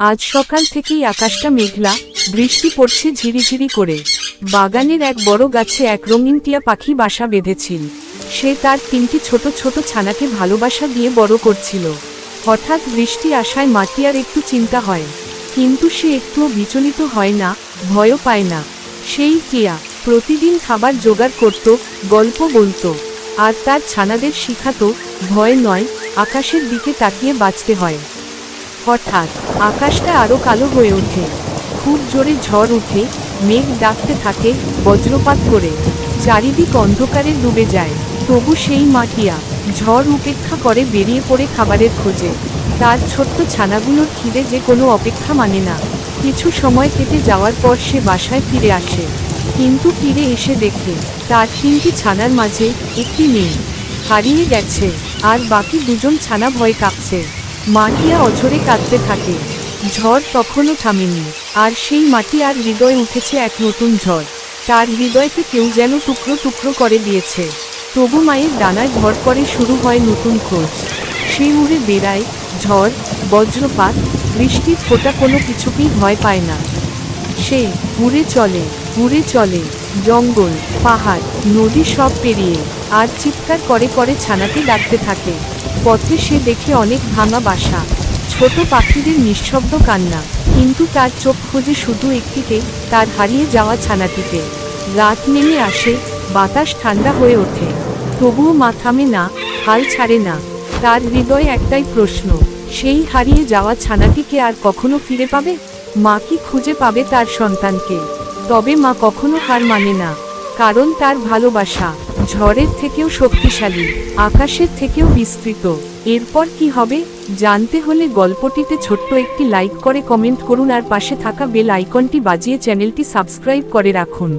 আজ সকাল থেকেই আকাশটা মেঘলা, বৃষ্টি পড়ছে ঝিরিঝিরি করে। বাগানের এক বড় গাছে এক রঙিন টিয়া পাখি বাসা বেঁধেছিল। সে তার তিনটি ছোট ছোট ছানাকে ভালোবাসা দিয়ে বড় করছিল। হঠাৎ বৃষ্টি আসায় মাটিয়ার একটু চিন্তা হয়। কিন্তু সে একটুও বিচলিত হয় না, ভয়ও পায় না। সেই টিয়া প্রতিদিন খাবার জোগাড় করত, গল্প বলতো। আর তার ছানাদের শিখাতো, ভয় নয়, আকাশের দিকে তাকিয়ে বাঁচতে হয়। হঠাৎ আকাশটা আরও কালো হয়ে ওঠে। খুব জোরে ঝড় উঠে, মেঘ ডাকতে থাকে বজ্রপাত করে। চারিদিক অন্ধকারে ডুবে যায়। তবু সেই মাটিয়া ঝড় উপেক্ষা করে বেরিয়ে পড়ে খাবারের খোঁজে। তার ছোট্ট ছানাগুলোর খিদে যে কোনো অপেক্ষা মানে না। কিছু সময় কেটে যাওয়ার পর সে বাসায় ফিরে আসে। কিন্তু ফিরে এসে দেখে তার তিনটি ছানার মাঝে একটি মেয়ে। হারিয়ে গেছে, আর বাকি দুজন ছানা ভয় কাঁপছে। মাটিয়া অঝরে কাঁদতে থাকে। ঝড় তখনও থামেনি, আর সেই মাটি আর হৃদয়ে উঠেছে এক নতুন ঝড়। তার হৃদয়কে কেউ যেন টুকরো টুকরো করে দিয়েছে। তবু মায়ের ডানায় ভর করে শুরু হয় নতুন খোঁজ। সে উড়ে বেড়ায়, ঝড়, বজ্রপাত বৃষ্টির ফোটা কোনো কিছুকেই ভয় পায় না। সে উড়ে চলে উড়ে চলে, জঙ্গল, পাহাড়, নদী সব পেরিয়ে, আর চিৎকার করে করে ছানাকে ডাকতে থাকে। পথে সে দেখে অনেক ভাঙা বাসা, ছোট পাখিদের নিঃশব্দ কান্না। কিন্তু তার চোখ খোঁজে শুধু একটিতে, তার হারিয়ে যাওয়া ছানাটিতে। রাত নেমে আসে, বাতাস ঠান্ডা হয়ে ওঠে। তবুও মা থামে না, হাল ছাড়ে না। তার হৃদয়ে একটাই প্রশ্ন, সেই হারিয়ে যাওয়া ছানাটিকে আর কখনো ফিরে পাবে? মা কি খুঁজে পাবে তার সন্তানকে? তবে মা কখনো হার মানে না, কারণ তার ভালোবাসা। ঝড়ের থেকেও শক্তিশালী, আকাশের থেকেও বিস্তৃত। এরপর কি হবে, জানতে হলে গল্পটিতে ছোট্ট একটি লাইক করে কমেন্ট করুন আর পাশে থাকা বেল আইকনটি বাজিয়ে চ্যানেলটি সাবস্ক্রাইব করে রাখুন।